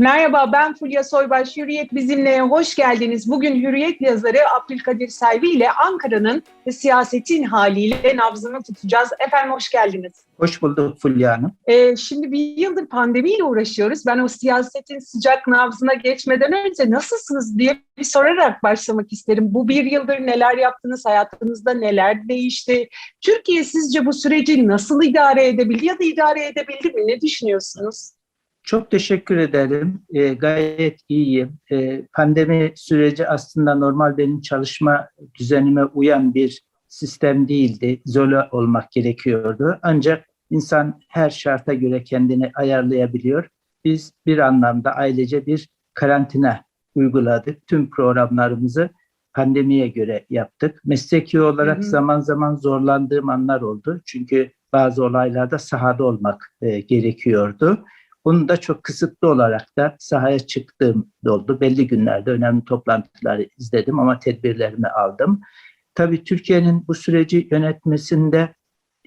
Merhaba ben Fulya Soybaş. Hürriyet bizimle hoş geldiniz. Bugün Hürriyet yazarı Abdülkadir Selvi ile Ankara'nın siyasetin haliyle nabzını tutacağız. Efendim hoş geldiniz. Hoş bulduk Fulya Hanım. Ee, şimdi bir yıldır pandemiyle uğraşıyoruz. Ben o siyasetin sıcak nabzına geçmeden önce nasılsınız diye bir sorarak başlamak isterim. Bu bir yıldır neler yaptınız, hayatınızda neler değişti? Türkiye sizce bu süreci nasıl idare edebildi ya da idare edebildi mi? Ne düşünüyorsunuz? Çok teşekkür ederim. E, gayet iyiyim. E, pandemi süreci aslında normal benim çalışma düzenime uyan bir sistem değildi. İzole olmak gerekiyordu. Ancak insan her şarta göre kendini ayarlayabiliyor. Biz bir anlamda ailece bir karantina uyguladık. Tüm programlarımızı pandemiye göre yaptık. Mesleki olarak Hı hı. zaman zaman zorlandığım anlar oldu. Çünkü bazı olaylarda sahada olmak e, gerekiyordu. Bunu da çok kısıtlı olarak da sahaya çıktığım oldu. Belli günlerde önemli toplantıları izledim ama tedbirlerimi aldım. Tabii Türkiye'nin bu süreci yönetmesinde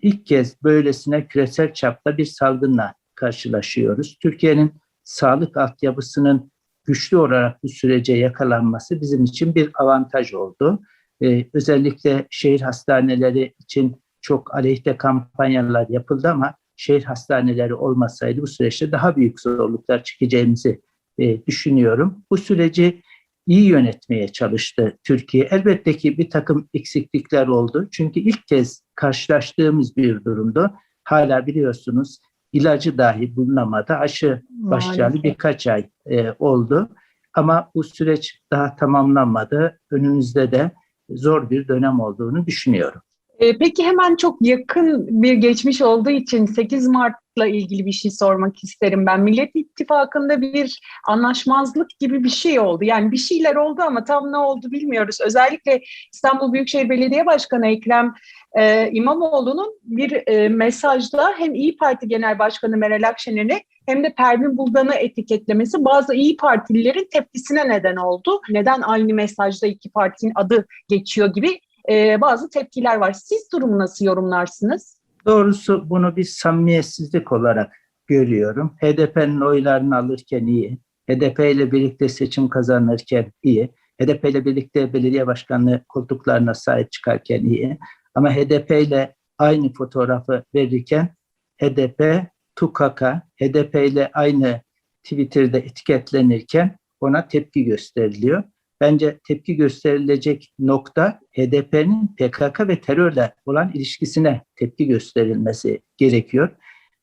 ilk kez böylesine küresel çapta bir salgınla karşılaşıyoruz. Türkiye'nin sağlık altyapısının güçlü olarak bu sürece yakalanması bizim için bir avantaj oldu. Ee, özellikle şehir hastaneleri için çok aleyhte kampanyalar yapıldı ama şehir hastaneleri olmasaydı bu süreçte daha büyük zorluklar çekeceğimizi e, düşünüyorum. Bu süreci iyi yönetmeye çalıştı Türkiye. Elbette ki bir takım eksiklikler oldu. Çünkü ilk kez karşılaştığımız bir durumdu. Hala biliyorsunuz ilacı dahi bulunamadı. Aşı başlayalı birkaç ay e, oldu. Ama bu süreç daha tamamlanmadı. Önümüzde de zor bir dönem olduğunu düşünüyorum. Ee, Peki hemen çok yakın bir geçmiş olduğu için 8 Mart'la ilgili bir şey sormak isterim ben. Millet İttifakı'nda bir anlaşmazlık gibi bir şey oldu. Yani bir şeyler oldu ama tam ne oldu bilmiyoruz. Özellikle İstanbul Büyükşehir Belediye Başkanı Ekrem e, İmamoğlu'nun bir e, mesajda hem İyi Parti Genel Başkanı Meral Akşener'i hem de Pervin Buldan'ı etiketlemesi bazı İyi Partililerin tepkisine neden oldu. Neden aynı mesajda iki partinin adı geçiyor gibi e, bazı tepkiler var. Siz durumu nasıl yorumlarsınız? Doğrusu bunu bir samimiyetsizlik olarak görüyorum. HDP'nin oylarını alırken iyi, HDP ile birlikte seçim kazanırken iyi, HDP ile birlikte belediye başkanlığı koltuklarına sahip çıkarken iyi. Ama HDP ile aynı fotoğrafı verirken HDP, TUKK, HDP ile aynı Twitter'da etiketlenirken ona tepki gösteriliyor. Bence tepki gösterilecek nokta HDP'nin PKK ve terörle olan ilişkisine tepki gösterilmesi gerekiyor.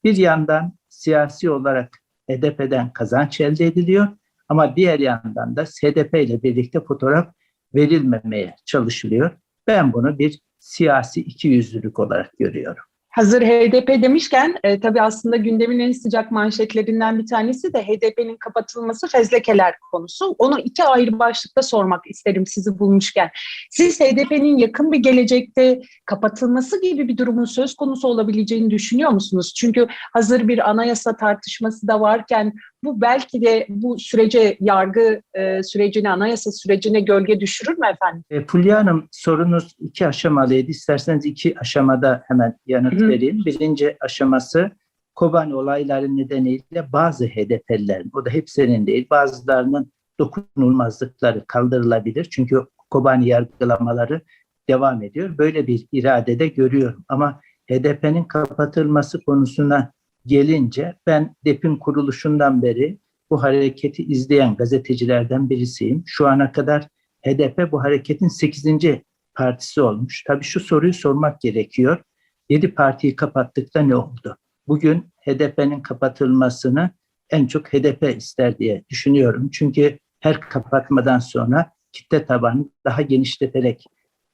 Bir yandan siyasi olarak HDP'den kazanç elde ediliyor ama diğer yandan da HDP ile birlikte fotoğraf verilmemeye çalışılıyor. Ben bunu bir siyasi ikiyüzlülük olarak görüyorum. Hazır HDP demişken e, tabii aslında gündemin en sıcak manşetlerinden bir tanesi de HDP'nin kapatılması fezlekeler konusu. Onu iki ayrı başlıkta sormak isterim sizi bulmuşken. Siz HDP'nin yakın bir gelecekte kapatılması gibi bir durumun söz konusu olabileceğini düşünüyor musunuz? Çünkü hazır bir anayasa tartışması da varken bu belki de bu sürece yargı e, sürecine, anayasa sürecine gölge düşürür mü efendim? E, Fulya Hanım sorunuz iki aşamalıydı. İsterseniz iki aşamada hemen yanıt Hı. vereyim. Birinci aşaması Kobani olayları nedeniyle bazı HDP'lilerin, o da hepsinin değil, bazılarının dokunulmazlıkları kaldırılabilir. Çünkü Kobani yargılamaları devam ediyor. Böyle bir irade de görüyorum. Ama HDP'nin kapatılması konusuna gelince ben DEP'in kuruluşundan beri bu hareketi izleyen gazetecilerden birisiyim. Şu ana kadar HDP bu hareketin 8. partisi olmuş. Tabii şu soruyu sormak gerekiyor. 7 partiyi kapattıkta ne oldu? Bugün HDP'nin kapatılmasını en çok HDP ister diye düşünüyorum. Çünkü her kapatmadan sonra kitle tabanı daha genişleterek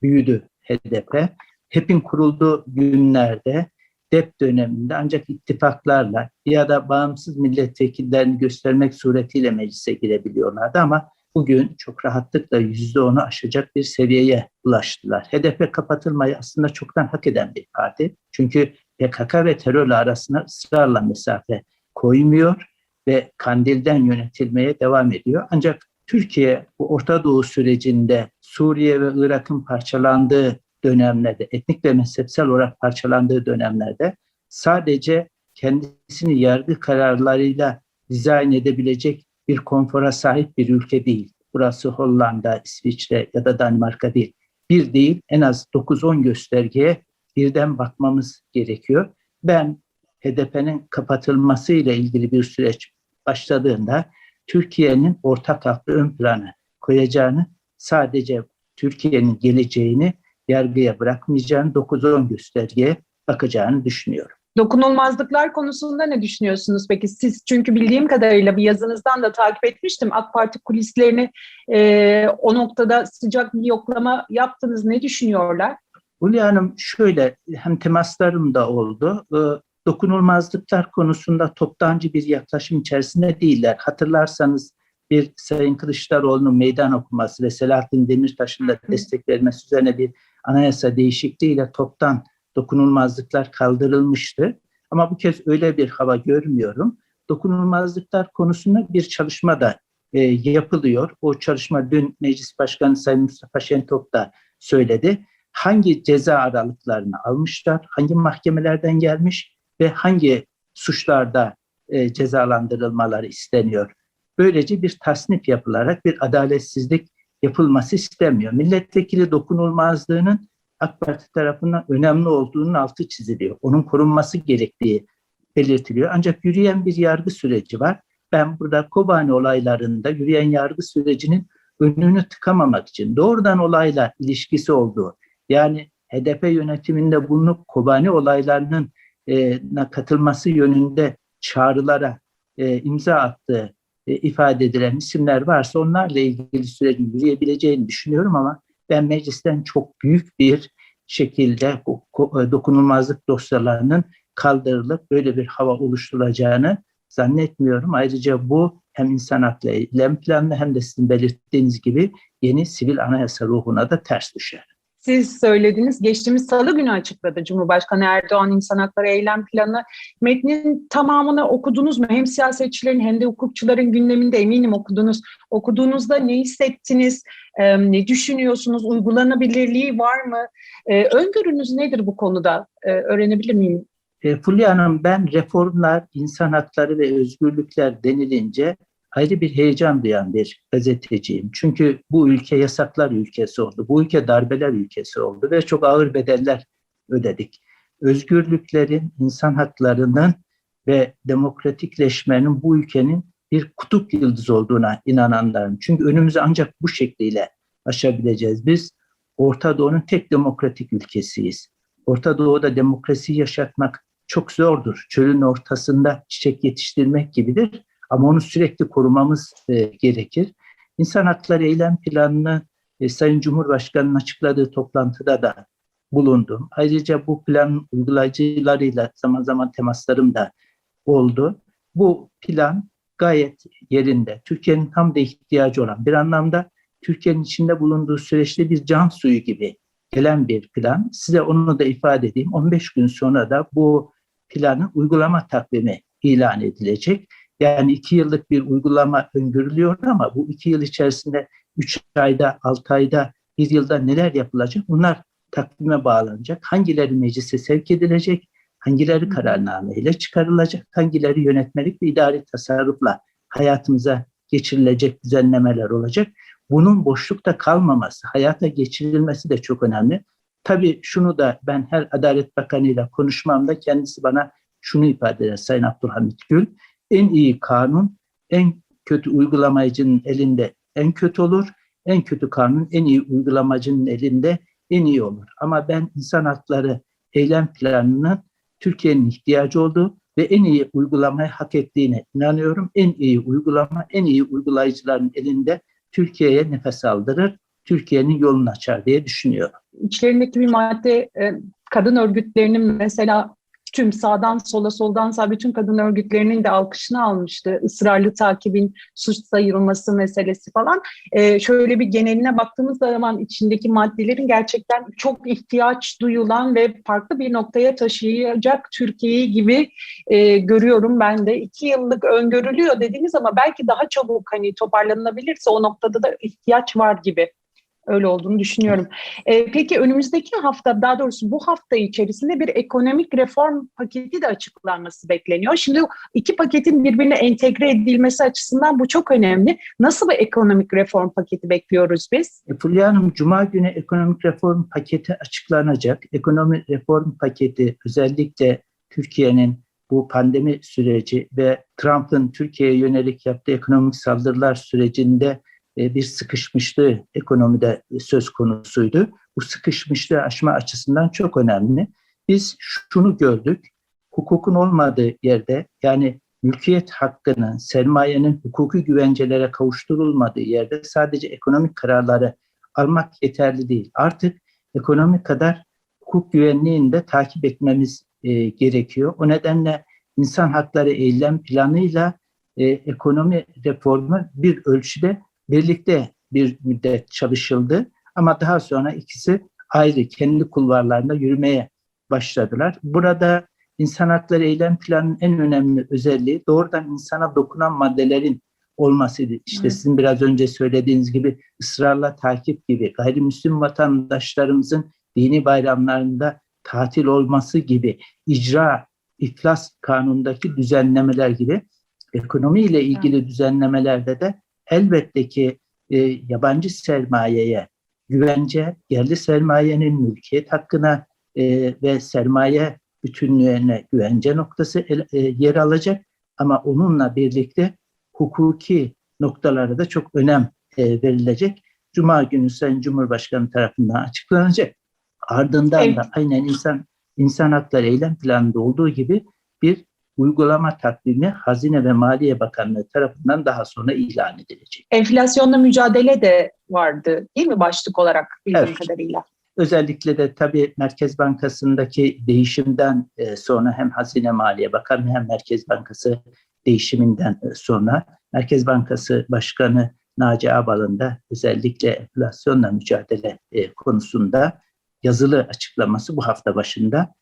büyüdü HDP. HEP'in kurulduğu günlerde DEP döneminde ancak ittifaklarla ya da bağımsız milletvekillerini göstermek suretiyle meclise girebiliyorlardı ama bugün çok rahatlıkla yüzde onu aşacak bir seviyeye ulaştılar. HDP kapatılmayı aslında çoktan hak eden bir parti. Çünkü PKK ve terörle arasına ısrarla mesafe koymuyor ve Kandil'den yönetilmeye devam ediyor. Ancak Türkiye bu Orta Doğu sürecinde Suriye ve Irak'ın parçalandığı dönemlerde, etnik ve mezhepsel olarak parçalandığı dönemlerde sadece kendisini yargı kararlarıyla dizayn edebilecek bir konfora sahip bir ülke değil. Burası Hollanda, İsviçre ya da Danimarka değil. Bir değil en az 9-10 göstergeye birden bakmamız gerekiyor. Ben HDP'nin kapatılması ile ilgili bir süreç başladığında Türkiye'nin ortak hakkı ön plana koyacağını, sadece Türkiye'nin geleceğini yargıya bırakmayacağını, 9-10 göstergeye bakacağını düşünüyorum. Dokunulmazlıklar konusunda ne düşünüyorsunuz peki? Siz çünkü bildiğim kadarıyla bir yazınızdan da takip etmiştim. AK Parti kulislerini e, o noktada sıcak bir yoklama yaptınız. Ne düşünüyorlar? Hulya Hanım şöyle hem temaslarım da oldu. Ee, dokunulmazlıklar konusunda toptancı bir yaklaşım içerisinde değiller. Hatırlarsanız bir Sayın Kılıçdaroğlu'nun meydan okuması ve Selahattin Demirtaş'ın da destek vermesi üzerine bir anayasa değişikliğiyle toptan dokunulmazlıklar kaldırılmıştı. Ama bu kez öyle bir hava görmüyorum. Dokunulmazlıklar konusunda bir çalışma da e, yapılıyor. O çalışma dün Meclis Başkanı Sayın Mustafa Şentop da söyledi. Hangi ceza aralıklarını almışlar, hangi mahkemelerden gelmiş ve hangi suçlarda e, cezalandırılmaları isteniyor. Böylece bir tasnif yapılarak bir adaletsizlik yapılması istemiyor. Milletvekili dokunulmazlığının AK Parti tarafından önemli olduğunun altı çiziliyor. Onun korunması gerektiği belirtiliyor. Ancak yürüyen bir yargı süreci var. Ben burada Kobani olaylarında yürüyen yargı sürecinin önünü tıkamamak için doğrudan olayla ilişkisi olduğu, yani HDP yönetiminde bulunup Kobani olaylarının e, katılması yönünde çağrılara e, imza attığı e, ifade edilen isimler varsa onlarla ilgili sürecin yürüyebileceğini düşünüyorum ama ben meclisten çok büyük bir şekilde dokunulmazlık dosyalarının kaldırılıp böyle bir hava oluşturulacağını zannetmiyorum. Ayrıca bu hem insan hakları eylem planlı hem de sizin belirttiğiniz gibi yeni sivil anayasa ruhuna da ters düşer. Siz söylediniz, geçtiğimiz salı günü açıkladı Cumhurbaşkanı Erdoğan İnsan Hakları Eylem Planı. Metnin tamamını okudunuz mu? Hem siyasetçilerin hem de hukukçuların gündeminde eminim okudunuz. Okuduğunuzda ne hissettiniz? Ee, ne düşünüyorsunuz? Uygulanabilirliği var mı? Ee, öngörünüz nedir bu konuda? Ee, öğrenebilir miyim? E, Fulya Hanım ben reformlar, insan hakları ve özgürlükler denilince ayrı bir heyecan duyan bir gazeteciyim. Çünkü bu ülke yasaklar ülkesi oldu. Bu ülke darbeler ülkesi oldu ve çok ağır bedeller ödedik. Özgürlüklerin, insan haklarının ve demokratikleşmenin bu ülkenin bir kutup yıldız olduğuna inananlarım. Çünkü önümüzü ancak bu şekliyle aşabileceğiz. Biz Orta Doğu'nun tek demokratik ülkesiyiz. Orta Doğu'da demokrasiyi yaşatmak çok zordur. Çölün ortasında çiçek yetiştirmek gibidir. Ama onu sürekli korumamız e, gerekir. İnsan Hakları Eylem Planı'nı e, Sayın Cumhurbaşkanı'nın açıkladığı toplantıda da bulundum. Ayrıca bu plan uygulayıcılarıyla zaman zaman temaslarım da oldu. Bu plan gayet yerinde. Türkiye'nin tam da ihtiyacı olan bir anlamda Türkiye'nin içinde bulunduğu süreçte bir can suyu gibi gelen bir plan. Size onu da ifade edeyim. 15 gün sonra da bu planın uygulama takvimi ilan edilecek. Yani iki yıllık bir uygulama öngörülüyor ama bu iki yıl içerisinde üç ayda, altı ayda, bir yılda neler yapılacak? Bunlar takvime bağlanacak. Hangileri meclise sevk edilecek? Hangileri kararnameyle çıkarılacak? Hangileri yönetmelik ve idari tasarrufla hayatımıza geçirilecek düzenlemeler olacak? Bunun boşlukta kalmaması, hayata geçirilmesi de çok önemli. Tabii şunu da ben her Adalet Bakanı ile konuşmamda kendisi bana şunu ifade eder Sayın Abdülhamit Gül en iyi kanun en kötü uygulamacının elinde en kötü olur. En kötü kanun en iyi uygulamacının elinde en iyi olur. Ama ben insan hakları eylem planının Türkiye'nin ihtiyacı olduğu ve en iyi uygulamayı hak ettiğine inanıyorum. En iyi uygulama, en iyi uygulayıcıların elinde Türkiye'ye nefes aldırır, Türkiye'nin yolunu açar diye düşünüyorum. İçlerindeki bir madde e, kadın örgütlerinin mesela tüm sağdan sola soldan sağ bütün kadın örgütlerinin de alkışını almıştı. Israrlı takibin suç sayılması meselesi falan. Ee, şöyle bir geneline baktığımız zaman içindeki maddelerin gerçekten çok ihtiyaç duyulan ve farklı bir noktaya taşıyacak Türkiye'yi gibi e, görüyorum ben de. iki yıllık öngörülüyor dediğiniz ama belki daha çabuk hani toparlanabilirse o noktada da ihtiyaç var gibi. Öyle olduğunu düşünüyorum. Ee, peki önümüzdeki hafta, daha doğrusu bu hafta içerisinde bir ekonomik reform paketi de açıklanması bekleniyor. Şimdi iki paketin birbirine entegre edilmesi açısından bu çok önemli. Nasıl bir ekonomik reform paketi bekliyoruz biz? E, Fulya Hanım, Cuma günü ekonomik reform paketi açıklanacak. Ekonomik reform paketi özellikle Türkiye'nin bu pandemi süreci ve Trump'ın Türkiye'ye yönelik yaptığı ekonomik saldırılar sürecinde bir sıkışmışlığı ekonomide söz konusuydu. Bu sıkışmışlığı aşma açısından çok önemli. Biz şunu gördük, hukukun olmadığı yerde yani mülkiyet hakkının, sermayenin hukuki güvencelere kavuşturulmadığı yerde sadece ekonomik kararları almak yeterli değil. Artık ekonomik kadar hukuk güvenliğini de takip etmemiz e, gerekiyor. O nedenle insan hakları eylem planıyla e, ekonomi reformu bir ölçüde birlikte bir müddet çalışıldı. Ama daha sonra ikisi ayrı kendi kulvarlarında yürümeye başladılar. Burada insan hakları eylem planının en önemli özelliği doğrudan insana dokunan maddelerin olmasıydı. İşte Evet. sizin biraz önce söylediğiniz gibi ısrarla takip gibi gayrimüslim vatandaşlarımızın dini bayramlarında tatil olması gibi icra iflas kanundaki düzenlemeler gibi ekonomiyle ilgili düzenlemelerde de elbette ki e, yabancı sermayeye güvence, yerli sermayenin mülkiyet hakkına e, ve sermaye bütünlüğüne güvence noktası el- e, yer alacak ama onunla birlikte hukuki noktalara da çok önem e, verilecek. Cuma günü Sayın Cumhurbaşkanı tarafından açıklanacak. Ardından Evet. da aynen insan insan hakları eylem planında olduğu gibi bir uygulama takvimi Hazine ve Maliye Bakanlığı tarafından daha sonra ilan edilecek. Enflasyonla mücadele de vardı değil mi başlık olarak bildiğim Evet. kadarıyla? Özellikle de tabii Merkez Bankası'ndaki değişimden e, sonra hem Hazine Maliye Bakanlığı hem Merkez Bankası değişiminden e, sonra Merkez Bankası Başkanı Naci Ağbal'ın da özellikle enflasyonla mücadele e, konusunda yazılı açıklaması bu hafta başında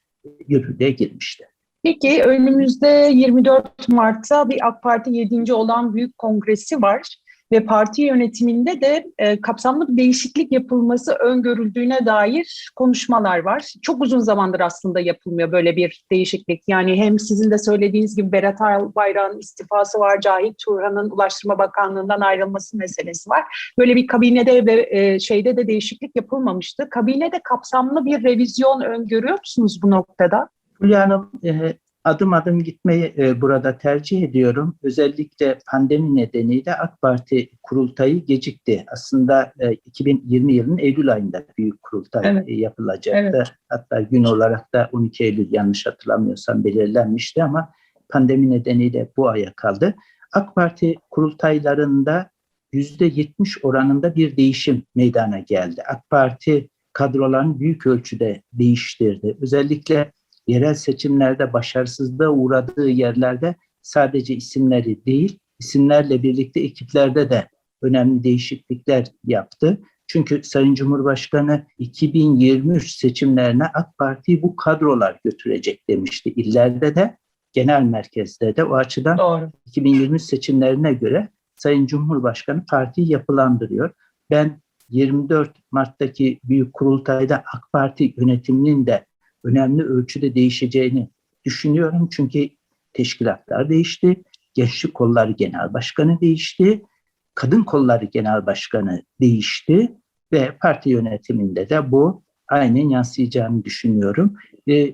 yürürlüğe girmişti. Peki önümüzde 24 Mart'ta bir AK Parti 7. olan büyük kongresi var ve parti yönetiminde de e, kapsamlı bir değişiklik yapılması öngörüldüğüne dair konuşmalar var. Çok uzun zamandır aslında yapılmıyor böyle bir değişiklik. Yani hem sizin de söylediğiniz gibi Berat Albayrak'ın istifası var, Cahit Turhan'ın Ulaştırma Bakanlığı'ndan ayrılması meselesi var. Böyle bir kabinede ve e, şeyde de değişiklik yapılmamıştı. Kabinede kapsamlı bir revizyon öngörüyor musunuz bu noktada? Hanım e, adım adım gitmeyi e, burada tercih ediyorum. Özellikle pandemi nedeniyle AK Parti kurultayı gecikti. Aslında e, 2020 yılının Eylül ayında büyük kurultay Evet. e, yapılacaktı. Hatta gün olarak da 12 Eylül yanlış hatırlamıyorsam belirlenmişti ama pandemi nedeniyle bu aya kaldı. AK Parti kurultaylarında %70 oranında bir değişim meydana geldi. AK Parti kadrolarını büyük ölçüde değiştirdi. Özellikle yerel seçimlerde başarısızlığa uğradığı yerlerde sadece isimleri değil, isimlerle birlikte ekiplerde de önemli değişiklikler yaptı. Çünkü Sayın Cumhurbaşkanı 2023 seçimlerine AK Parti'yi bu kadrolar götürecek demişti. İllerde de genel merkezde de o açıdan Doğru. 2023 seçimlerine göre Sayın Cumhurbaşkanı partiyi yapılandırıyor. Ben 24 Mart'taki büyük kurultayda AK Parti yönetiminin de önemli ölçüde değişeceğini düşünüyorum. Çünkü teşkilatlar değişti. Gençlik Kolları Genel Başkanı değişti. Kadın Kolları Genel Başkanı değişti ve parti yönetiminde de bu aynen yansıyacağını düşünüyorum.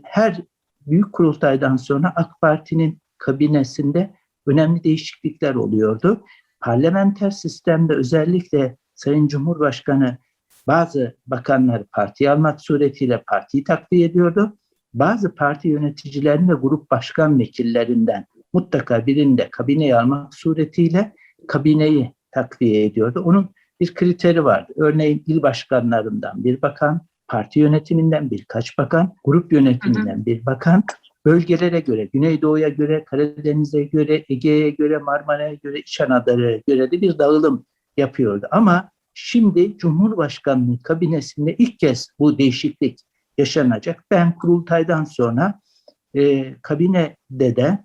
Her büyük kurultaydan sonra AK Parti'nin kabinesinde önemli değişiklikler oluyordu. Parlamenter sistemde özellikle Sayın Cumhurbaşkanı bazı bakanları partiye almak suretiyle partiyi takviye ediyordu. Bazı parti yöneticilerini ve grup başkan vekillerinden mutlaka birinde kabineye almak suretiyle kabineyi takviye ediyordu. Onun bir kriteri vardı. Örneğin il başkanlarından bir bakan, parti yönetiminden birkaç bakan, grup yönetiminden bir bakan, bölgelere göre, Güneydoğu'ya göre, Karadeniz'e göre, Ege'ye göre, Marmara'ya göre, İç Anadolu'ya göre de bir dağılım yapıyordu. Ama şimdi Cumhurbaşkanlığı kabinesinde ilk kez bu değişiklik yaşanacak. Ben kurultaydan sonra e, kabinede de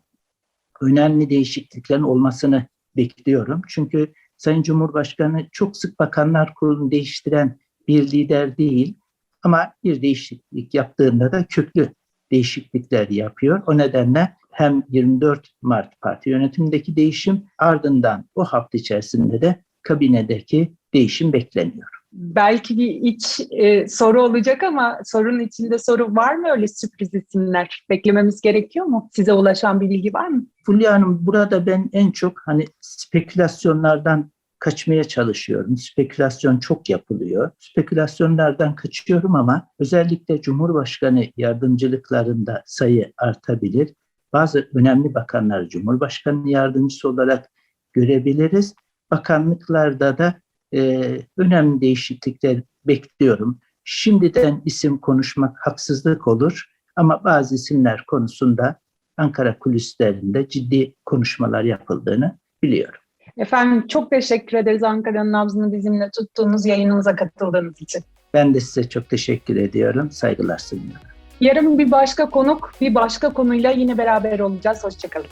önemli değişikliklerin olmasını bekliyorum. Çünkü Sayın Cumhurbaşkanı çok sık bakanlar kurulunu değiştiren bir lider değil ama bir değişiklik yaptığında da köklü değişiklikler yapıyor. O nedenle hem 24 Mart parti yönetimindeki değişim ardından o hafta içerisinde de kabinedeki değişim bekleniyor. Belki bir iç e, soru olacak ama sorunun içinde soru var mı öyle sürpriz isimler? Beklememiz gerekiyor mu? Size ulaşan bir bilgi var mı? Fulya Hanım burada ben en çok hani spekülasyonlardan kaçmaya çalışıyorum. Spekülasyon çok yapılıyor. Spekülasyonlardan kaçıyorum ama özellikle Cumhurbaşkanı yardımcılıklarında sayı artabilir. Bazı önemli bakanları Cumhurbaşkanı yardımcısı olarak görebiliriz. Bakanlıklarda da e, önemli değişiklikler bekliyorum. Şimdiden isim konuşmak haksızlık olur ama bazı isimler konusunda Ankara kulislerinde ciddi konuşmalar yapıldığını biliyorum. Efendim çok teşekkür ederiz Ankara'nın nabzını bizimle tuttuğunuz yayınımıza katıldığınız için. Ben de size çok teşekkür ediyorum. Saygılar sunuyorum. Yarın bir başka konuk, bir başka konuyla yine beraber olacağız. Hoşçakalın.